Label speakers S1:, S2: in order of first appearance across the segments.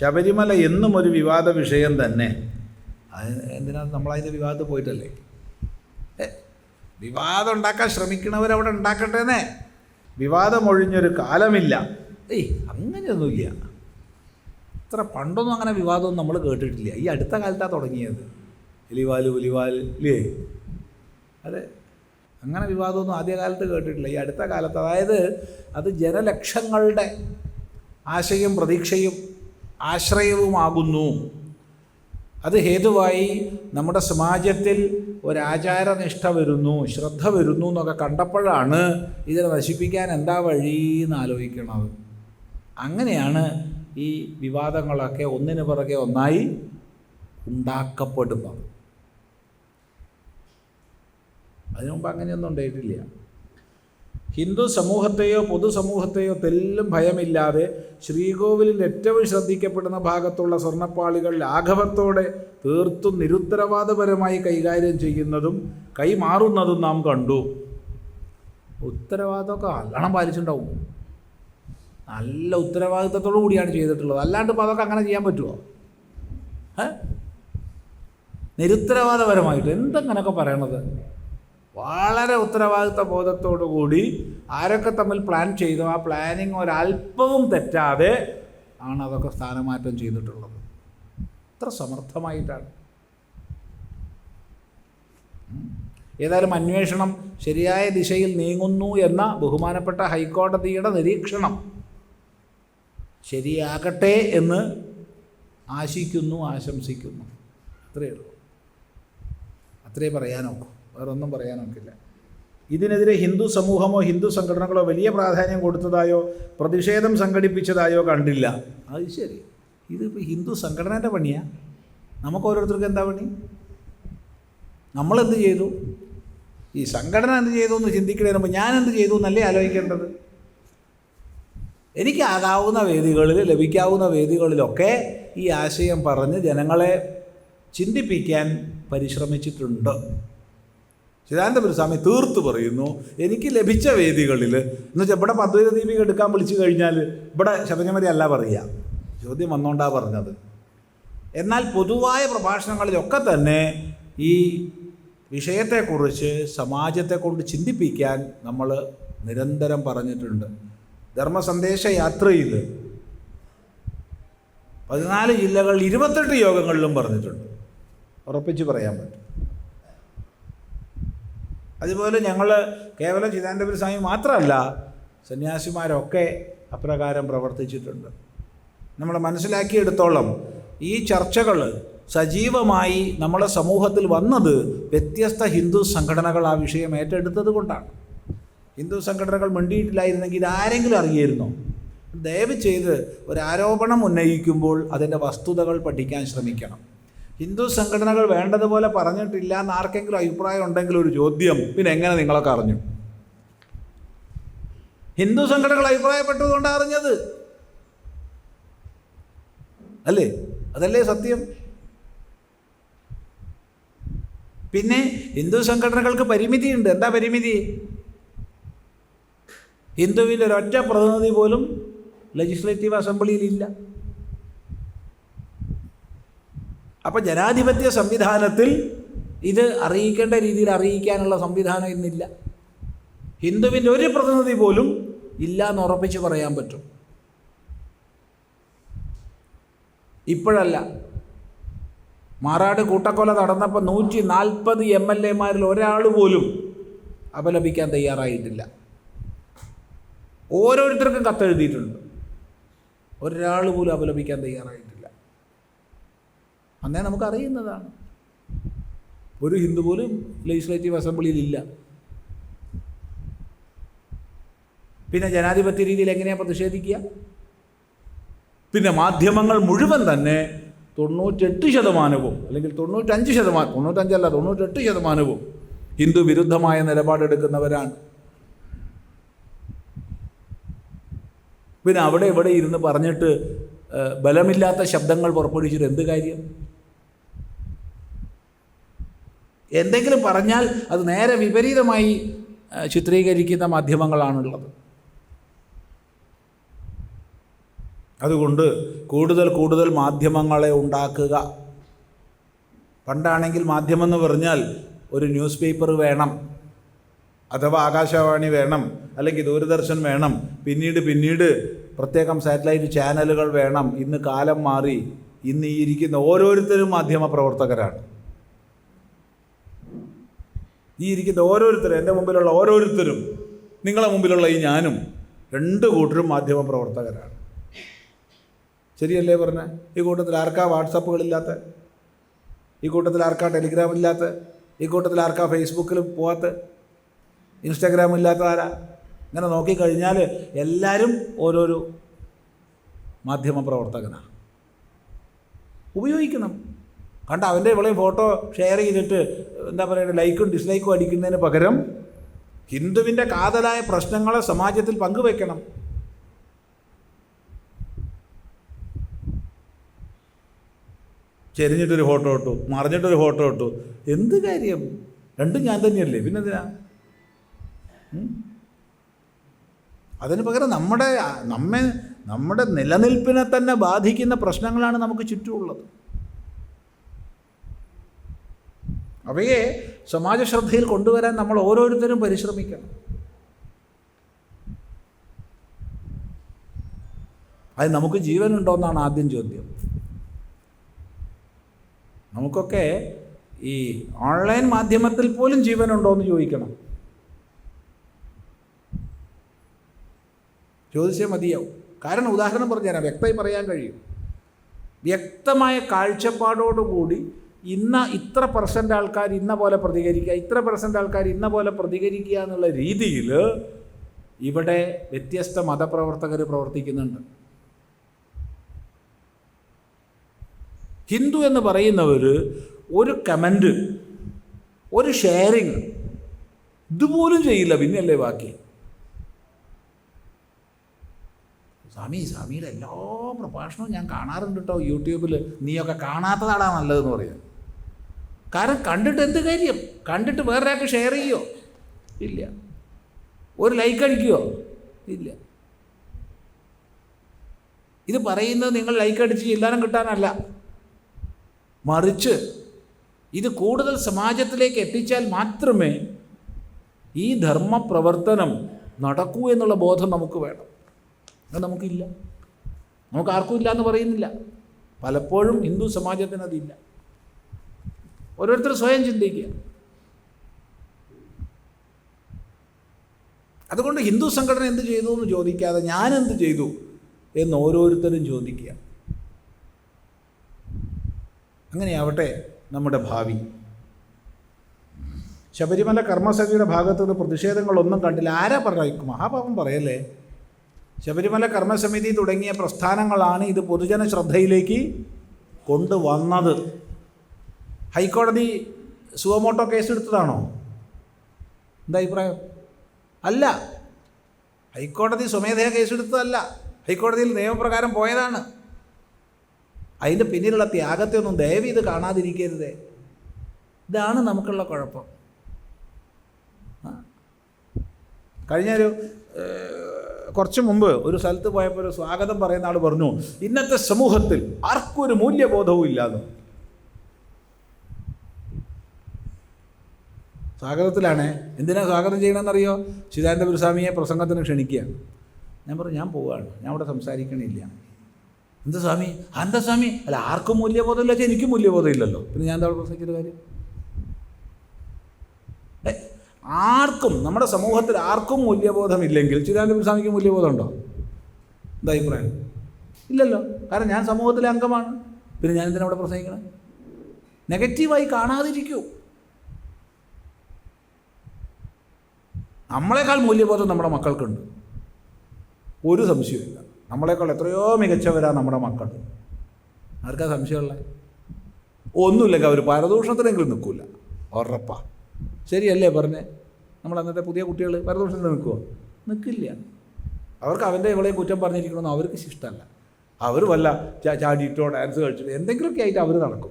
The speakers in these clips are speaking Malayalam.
S1: ശബരിമല എന്നും ഒരു വിവാദ വിഷയം തന്നെ. അത് എന്തിനാ നമ്മളതിന്റെ വിവാദത്തിൽ പോയിട്ടല്ലേ? വിവാദം ഉണ്ടാക്കാൻ ശ്രമിക്കണവരവിടെ ഉണ്ടാക്കട്ടേന്നേ. വിവാദം ഒഴിഞ്ഞൊരു കാലമില്ല. ഏയ് അങ്ങനെയൊന്നുമില്ല. ഇത്ര പണ്ടൊന്നും അങ്ങനെ വിവാദമൊന്നും നമ്മൾ കേട്ടിട്ടില്ല. ഈ അടുത്ത കാലത്താണ് തുടങ്ങിയത്. എലിവാൽ ഒലിവാൽ ഇല്ലേ? അതെ. അങ്ങനെ വിവാദമൊന്നും ആദ്യകാലത്ത് കേട്ടിട്ടില്ല. ഈ അടുത്ത കാലത്ത് അതായത് അത് ജനലക്ഷങ്ങളുടെ ആശയും പ്രതീക്ഷയും ആശ്രയവുമാകുന്നു. അത് ഹേതുവായി നമ്മുടെ സമാജത്തിൽ ഒരാചാരനിഷ്ഠ വരുന്നു ശ്രദ്ധ വരുന്നു എന്നൊക്കെ കണ്ടപ്പോഴാണ് ഇതിനെ നശിപ്പിക്കാൻ എന്താ വഴി എന്ന് ആലോചിക്കണത്. അങ്ങനെയാണ് ഈ വിവാദങ്ങളൊക്കെ ഒന്നിനു പുറകെ ഒന്നായി ഉണ്ടാക്കപ്പെടുന്നത്. അതിനു മുമ്പ് അങ്ങനെയൊന്നും ഉണ്ടായിട്ടില്ല. ഹിന്ദു സമൂഹത്തെയോ പൊതുസമൂഹത്തെയോ തെല്ലും ഭയമില്ലാതെ ശ്രീകോവിലിൽ ഏറ്റവും ശ്രദ്ധിക്കപ്പെടുന്ന ഭാഗത്തുള്ള സ്വർണപ്പാളികൾ ലാഘവത്തോടെ തീർത്തും നിരുത്തരവാദപരമായി കൈകാര്യം ചെയ്യുന്നതും കൈമാറുന്നതും നാം കണ്ടു. ഉത്തരവാദിത്തമൊക്കെ നല്ലോണം പാലിച്ചിട്ടുണ്ടാവും. നല്ല ഉത്തരവാദിത്തത്തോടു കൂടിയാണ് ചെയ്തിട്ടുള്ളത്. അല്ലാണ്ട് ഇപ്പോൾ അതൊക്കെ അങ്ങനെ ചെയ്യാൻ പറ്റുമോ നിരുത്തരവാദപരമായിട്ട് എന്തെങ്ങനെയൊക്കെ പറയണത്? വളരെ ഉത്തരവാദിത്ത ബോധത്തോടു കൂടി ആരൊക്കെ തമ്മിൽ പ്ലാൻ ചെയ്തു? ആ പ്ലാനിങ് ഒരല്പവും തെറ്റാതെ ആണ് അതൊക്കെ സ്ഥാനമാറ്റം ചെയ്തിട്ടുള്ളത്. അത്ര സമർത്ഥമായിട്ടാണ്. ഏതായാലും അന്വേഷണം ശരിയായ ദിശയിൽ നീങ്ങുന്നു എന്ന ബഹുമാനപ്പെട്ട ഹൈക്കോടതിയുടെ നിരീക്ഷണം ശരിയാകട്ടെ എന്ന് ആശിക്കുന്നു ആശംസിക്കുന്നു. അത്രയേ ഉള്ളൂ. അത്രേ പറയാനൊക്കൂ വേറൊന്നും പറയാനൊക്കില്ല ഇതിനെതിരെ ഹിന്ദു സമൂഹമോ ഹിന്ദു സംഘടനകളോ വലിയ പ്രാധാന്യം കൊടുത്തതായോ പ്രതിഷേധം സംഘടിപ്പിച്ചതായോ കണ്ടില്ല. അത് ശരി. ഇതിപ്പോൾ ഹിന്ദു സംഘടനേന്റെ പണിയാ. നമുക്ക് ഓരോരുത്തർക്കും എന്താ പണി? നമ്മളെന്ത് ചെയ്തു? ഈ സംഘടന എന്ത് ചെയ്തു എന്ന് ചിന്തിക്കണേ ഞാൻ എന്ത് ചെയ്തു എന്നല്ലേ ആലോചിക്കേണ്ടത്? എനിക്കാകാവുന്ന വേദികളിൽ ലഭിക്കാവുന്ന വേദികളിലൊക്കെ ഈ ആശയം പറഞ്ഞ് ജനങ്ങളെ ചിന്തിപ്പിക്കാൻ പരിശ്രമിച്ചിട്ടുണ്ട്. ചിദാനന്ദപുര സ്വാമി തീർത്ത് പറയുന്നു എനിക്ക് ലഭിച്ച വേദികളിൽ എന്ന് വെച്ചാൽ ഇവിടെ പദ്വൈത ദീപിക എടുക്കാൻ വിളിച്ചു കഴിഞ്ഞാൽ ഇവിടെ ശബരിമല അല്ല പറയുക. ചോദ്യം വന്നോണ്ടാ പറഞ്ഞത്. എന്നാൽ പൊതുവായ പ്രഭാഷണങ്ങളിലൊക്കെ തന്നെ ഈ വിഷയത്തെക്കുറിച്ച് സമാജത്തെ കൊണ്ട് ചിന്തിപ്പിക്കാൻ നമ്മൾ നിരന്തരം പറഞ്ഞിട്ടുണ്ട്. ധർമ്മസന്ദേശ യാത്രയിൽ പതിനാല് ജില്ലകളിൽ ഇരുപത്തെട്ട് യോഗങ്ങളിലും പറഞ്ഞിട്ടുണ്ട്. ഉറപ്പിച്ച് പറയാൻ പറ്റും. അതുപോലെ ഞങ്ങൾ കേവലം ചിദാനന്ദപുര സ്വാമി മാത്രമല്ല സന്യാസിമാരൊക്കെ അപ്രകാരം പ്രവർത്തിച്ചിട്ടുണ്ട്. നമ്മൾ മനസ്സിലാക്കിയെടുത്തോളം ഈ ചർച്ചകൾ സജീവമായി നമ്മളെ സമൂഹത്തിൽ വന്നത് വ്യത്യസ്ത ഹിന്ദു സംഘടനകൾ ആ വിഷയം ഏറ്റെടുത്തത് കൊണ്ടാണ്. ഹിന്ദു സംഘടനകൾ മിണ്ടിയിട്ടില്ലായിരുന്നെങ്കിൽ ഇതാരെങ്കിലും അറിയായിരുന്നോ? ദയവ് ചെയ്ത് ഒരു ആരോപണം ഉന്നയിക്കുമ്പോൾ അതിന്റെ വസ്തുതകൾ പഠിക്കാൻ ശ്രമിക്കണം. ഹിന്ദു സംഘടനകൾ വേണ്ടതുപോലെ പറഞ്ഞിട്ടില്ല എന്ന് ആർക്കെങ്കിലും അഭിപ്രായം ഉണ്ടെങ്കിൽ ഒരു ചോദ്യം. പിന്നെ എങ്ങനെ നിങ്ങളൊക്കെ അറിഞ്ഞു? ഹിന്ദു സംഘടനകൾ അഭിപ്രായപ്പെട്ടതുകൊണ്ടാണ് അറിഞ്ഞത്? അല്ലേ? അതല്ലേ സത്യം? പിന്നെ ഹിന്ദു സംഘടനകൾക്ക് പരിമിതിയുണ്ട്. എന്താ പരിമിതി? ഹിന്ദുവിൽ ഒരൊറ്റ പ്രതിനിധി പോലും ലെജിസ്ലേറ്റീവ് അസംബ്ലിയിലില്ല അപ്പോൾ ജനാധിപത്യ സംവിധാനത്തിൽ ഇത് അറിയിക്കേണ്ട രീതിയിൽ അറിയിക്കാനുള്ള സംവിധാനം ഇന്നില്ല. ഹിന്ദുവിന്റെ ഒരു പ്രതിനിധി പോലും ഇല്ല എന്ന് ഉറപ്പിച്ച് പറയാൻ പറ്റും. ഇപ്പോഴല്ല. മാറാട് കൂട്ടക്കൊല നടന്നപ്പോൾ നൂറ്റി നാൽപ്പത് എം എൽ എമാരിൽ ഒരാൾ പോലും അപലപിക്കാൻ തയ്യാറായിട്ടില്ല. ഓരോരുത്തർക്കും കത്തെഴുതിയിട്ടുണ്ട്. ഒരാൾ പോലും അപലപിക്കാൻ തയ്യാറായിട്ടില്ല. അന്നേ നമുക്കറിയുന്നതാണ്. ഒരു ഹിന്ദു പോലും ലെജിസ്ലേറ്റീവ് അസംബ്ലിയിൽ ഇല്ല. പിന്നെ ജനാധിപത്യ രീതിയിൽ എങ്ങനെയാണ് പ്രതിഷേധിക്കുക? പിന്നെ മാധ്യമങ്ങൾ മുഴുവൻ തന്നെ തൊണ്ണൂറ്റെട്ട് ശതമാനവും അല്ലെങ്കിൽ തൊണ്ണൂറ്റഞ്ച് ശതമാനം തൊണ്ണൂറ്റഞ്ചല്ല തൊണ്ണൂറ്റെട്ട് ശതമാനവും ഹിന്ദു വിരുദ്ധമായ നിലപാടെടുക്കുന്നവരാണ്. പിന്നെ അവിടെ ഇവിടെ ഇരുന്ന് പറഞ്ഞിട്ട് ബലമില്ലാത്ത ശബ്ദങ്ങൾ പുറപ്പെടുവിച്ചിട്ട് എന്ത് കാര്യം? എന്തെങ്കിലും പറഞ്ഞാൽ അത് നേരെ വിപരീതമായി ചിത്രീകരിക്കുന്ന മാധ്യമങ്ങളാണുള്ളത്. അതുകൊണ്ട് കൂടുതൽ കൂടുതൽ മാധ്യമങ്ങളെ ഉണ്ടാക്കുക. പണ്ടാണെങ്കിൽ മാധ്യമം എന്ന് പറഞ്ഞാൽ ഒരു ന്യൂസ് പേപ്പർ വേണം അഥവാ ആകാശവാണി വേണം അല്ലെങ്കിൽ ദൂരദർശൻ വേണം പിന്നീട് പിന്നീട് പ്രത്യേകം സാറ്റലൈറ്റ് ചാനലുകൾ വേണം ഇന്ന് കാലം മാറി ഇന്ന് ഈ ഇരിക്കുന്ന ഓരോരുത്തരും മാധ്യമ പ്രവർത്തകരാണ്. ഈ ഇരിക്കുന്ന ഓരോരുത്തരും എന്റെ മുമ്പിലുള്ള ഓരോരുത്തരും നിങ്ങളെ മുമ്പിലുള്ള ഈ ഞാനും രണ്ട് കൂട്ടരും മാധ്യമ പ്രവർത്തകരാണ്. ശരിയല്ലേ പറഞ്ഞ? ഈ കൂട്ടത്തിൽ ആർക്കാ വാട്സപ്പുകളില്ലാത്ത? ഈ കൂട്ടത്തിൽ ആർക്കാ ടെലിഗ്രാം ഇല്ലാത്ത ഈ കൂട്ടത്തിൽ ആർക്കാ ഫേസ്ബുക്കിൽ പോവാത്ത? ഇൻസ്റ്റാഗ്രാം ഇല്ലാത്ത ആരാ ഇങ്ങനെ നോക്കിക്കഴിഞ്ഞാൽ എല്ലാവരും ഓരോരോ മാധ്യമ പ്രവർത്തകനാണ് ഉപയോഗിക്കണം. കണ്ട അവന്റെ ഇവളെയും ഫോട്ടോ ഷെയർ ചെയ്തിട്ട് എന്താ പറയുക ലൈക്കും ഡിസ്ലൈക്കും അടിക്കുന്നതിന് പകരം ഹിന്ദുവിന്റെ കാതലായ പ്രശ്നങ്ങളെ സമാജത്തിൽ പങ്കുവെക്കണം. ചെരിഞ്ഞിട്ടൊരു ഫോട്ടോ ഇട്ടു മറിഞ്ഞിട്ടൊരു ഫോട്ടോ ഇട്ടു. എന്ത് കാര്യം? രണ്ടും ഞാൻ തന്നെയല്ലേ? പിന്നെന്തിനാ? അതിന് പകരം നമ്മുടെ നമ്മെ നമ്മുടെ നിലനിൽപ്പിനെ തന്നെ ബാധിക്കുന്ന പ്രശ്നങ്ങളാണ് നമുക്ക് ചുറ്റുമുള്ളത്. അവയെ സമാജശ്രദ്ധയിൽ കൊണ്ടുവരാൻ നമ്മൾ ഓരോരുത്തരും പരിശ്രമിക്കണം. അത് നമുക്ക് ജീവനുണ്ടോയെന്നാണ് ആദ്യം ചോദ്യം. നമുക്കൊക്കെ ഈ ഓൺലൈൻ മാധ്യമത്തിൽ പോലും ജീവനുണ്ടോ എന്ന് ചോദിക്കണം. ചോദിച്ചേ മതിയാവും. കാരണം ഉദാഹരണം പറഞ്ഞുതരാം. വ്യക്തമായി പറയാൻ കഴിയും. വ്യക്തമായ കാഴ്ചപ്പാടോടുകൂടി ഇന്ന ഇത്ര പെർസെന്റ് ആൾക്കാർ ഇന്ന പോലെ പ്രതികരിക്കുക ഇത്ര പെർസെന്റ് ആൾക്കാർ ഇന്ന പോലെ പ്രതികരിക്കുക എന്നുള്ള രീതിയിൽ ഇവിടെ വ്യത്യസ്ത മതപ്രവർത്തകർ പ്രവർത്തിക്കുന്നുണ്ട്. ഹിന്ദു എന്ന് പറയുന്നവർ ഒരു കമന്റ് ഒരു ഷെയറിങ് ഇതുപോലും ചെയ്യില്ല പിന്നെയല്ലേ ബാക്കി? സ്വാമി സ്വാമിയുടെ എല്ലാ പ്രഭാഷണവും ഞാൻ കാണാറുണ്ട് കേട്ടോ യൂട്യൂബിൽ നീയൊക്കെ കാണാത്തതാടാ നല്ലതെന്ന് പറയുന്നത്. കാരണം കണ്ടിട്ട് എന്ത് കാര്യം? കണ്ടിട്ട് വേറൊരാൾക്ക് ഷെയർ ചെയ്യോ? ഇല്ല. ഒരു ലൈക്ക് അടിക്കുമോ ഇല്ല. ഇത് പറയുന്നത് നിങ്ങൾ ലൈക്ക് അടിച്ച് ചില്ലാനം കിട്ടാനല്ല. മറിച്ച് ഇത് കൂടുതൽ സമാജത്തിലേക്ക് എത്തിച്ചാൽ മാത്രമേ ഈ ധർമ്മ പ്രവർത്തനം നടക്കൂ എന്നുള്ള ബോധം നമുക്ക് വേണം. അത് നമുക്കില്ല. നമുക്ക് ആർക്കും ഇല്ല എന്ന് പറയുന്നില്ല. പലപ്പോഴും ഹിന്ദു സമാജത്തിന് അതില്ല. ഓരോരുത്തർ സ്വയം ചിന്തിക്കുക. അതുകൊണ്ട് ഹിന്ദു സംഘടന എന്ത് ചെയ്തു എന്ന് ചോദിക്കാതെ ഞാൻ എന്ത് ചെയ്തു എന്ന് ഓരോരുത്തരും ചോദിക്കുക. അങ്ങനെയാവട്ടെ നമ്മുടെ ഭാവി. ശബരിമല കർമ്മസഭയുടെ ഭാഗത്തു നിന്ന് പ്രതിഷേധങ്ങളൊന്നും കണ്ടില്ല. ആരാ പറഞ്ഞു മഹാഭാവം പറയല്ലേ? ശബരിമല കർമ്മസമിതി തുടങ്ങിയ പ്രസ്ഥാനങ്ങളാണ് ഇത് പൊതുജന ശ്രദ്ധയിലേക്ക് കൊണ്ടുവന്നത്. ഹൈക്കോടതി സുവമോട്ടോ കേസ് എടുത്തതാണോ എന്താ അഭിപ്രായം? അല്ല. ഹൈക്കോടതി സ്വമേധയാ കേസെടുത്തതല്ല. ഹൈക്കോടതിയിൽ നിയമപ്രകാരം പോയതാണ്. അതിന്റെ പിന്നിലുള്ള ത്യാഗത്തെ ഒന്നും ദയവ് ഇത് കാണാതിരിക്കരുതേ. ഇതാണ് നമുക്കുള്ള കുഴപ്പം. കഴിഞ്ഞൊരു കുറച്ച് മുമ്പ് ഒരു സ്ഥലത്ത് പോയപ്പോൾ ഒരു സ്വാഗതം പറയുന്ന ആൾ പറഞ്ഞു ഇന്നത്തെ സമൂഹത്തിൽ ആർക്കും ഒരു മൂല്യബോധവും ഇല്ലാന്ന്. സ്വാഗതത്തിലാണ്. എന്തിനാ സ്വാഗതം ചെയ്യണമെന്നറിയോ? ചിദാനന്ദ ഗുരുസ്വാമിയെ പ്രസംഗത്തിന് ക്ഷണിക്കുക. ഞാൻ പറഞ്ഞു ഞാൻ പോവുകയാണ് ഞാൻ അവിടെ സംസാരിക്കണില്ല. എന്താ സ്വാമി? എന്താ സ്വാമി? അല്ല ആർക്കും മൂല്യബോധം ഇല്ല എനിക്കും മൂല്യബോധം ഇല്ലല്ലോ പിന്നെ ഞാൻ എന്താ പ്രസംഗിച്ചൊരു കാര്യം? ആർക്കും നമ്മുടെ സമൂഹത്തിൽ ആർക്കും മൂല്യബോധമില്ലെങ്കിൽ ചിദാനന്ദ സ്വാമിക്ക് മൂല്യബോധമുണ്ടോ? എന്താ അഭിപ്രായം? ഇല്ലല്ലോ. കാരണം ഞാൻ സമൂഹത്തിലെ അംഗമാണ്. പിന്നെ ഞാൻ എന്തിനാ അവിടെ പ്രസംഗിക്കണം? നെഗറ്റീവായി കാണാതിരിക്കൂ. നമ്മളെക്കാൾ മൂല്യബോധം നമ്മുടെ മക്കൾക്കുണ്ട്. ഒരു സംശയമില്ല നമ്മളെക്കാൾ എത്രയോ മികച്ചവരാണ് നമ്മുടെ മക്കൾ. ആർക്കാ സംശയമുള്ളത് ഒന്നുമില്ലെങ്കിൽ അവർ പരദൂഷണത്തിനെങ്കിലും നിൽക്കില്ല ഉറപ്പാ. ശരിയല്ലേ പറഞ്ഞേ? നമ്മൾ അന്നത്തെ പുതിയ കുട്ടികൾ പരദൂഷണത്തിന് നിൽക്കുമോ നിൽക്കില്ല. അവർക്ക് അവന്റെ ഇവളെയും കുറ്റം പറഞ്ഞിരിക്കണമെന്ന് അവർക്ക് ഇഷ്ടമല്ല. അവർ വല്ല ചാടിയിട്ടോ ഡാൻസ് കളിച്ചിട്ടോ എന്തെങ്കിലുമൊക്കെ ആയിട്ട് അവർ നടക്കും.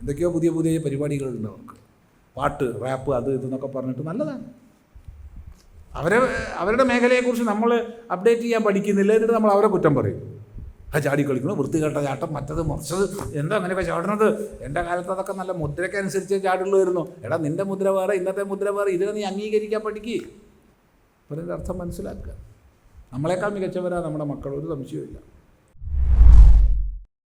S1: എന്തൊക്കെയോ പുതിയ പുതിയ പരിപാടികളുണ്ട് അവർക്ക്. പാട്ട് റാപ്പ് അത് ഇതെന്നൊക്കെ പറഞ്ഞിട്ട് നല്ലതാണ്. അവരെ അവരുടെ മേഖലയെക്കുറിച്ച് നമ്മൾ അപ്ഡേറ്റ് ചെയ്യാൻ പഠിക്കുന്നില്ല എന്നിട്ട് നമ്മൾ അവരെ കുറ്റം പറയും. ആ ചാടി കളിക്കുന്നു വൃത്തികെട്ട ചാട്ടം മറ്റത് മുറിച്ചത് എന്താ അങ്ങനെയൊക്കെ ചാടുന്നത്. എന്റെ കാലത്ത് അതൊക്കെ നല്ല മുദ്രയ്ക്കനുസരിച്ച് ചാടുള്ളൂ വരുന്നു എടാ നിന്റെ മുദ്ര വേറെ ഇന്നത്തെ മുദ്ര വേറെ ഇതിനെ നീ അംഗീകരിക്കാൻ പഠിക്കുക അപ്പോൾ അർത്ഥം മനസ്സിലാക്കുക. നമ്മളെക്കാൾ മികച്ചവരാ നമ്മുടെ മക്കൾ ഒരു സംശയവുമില്ല.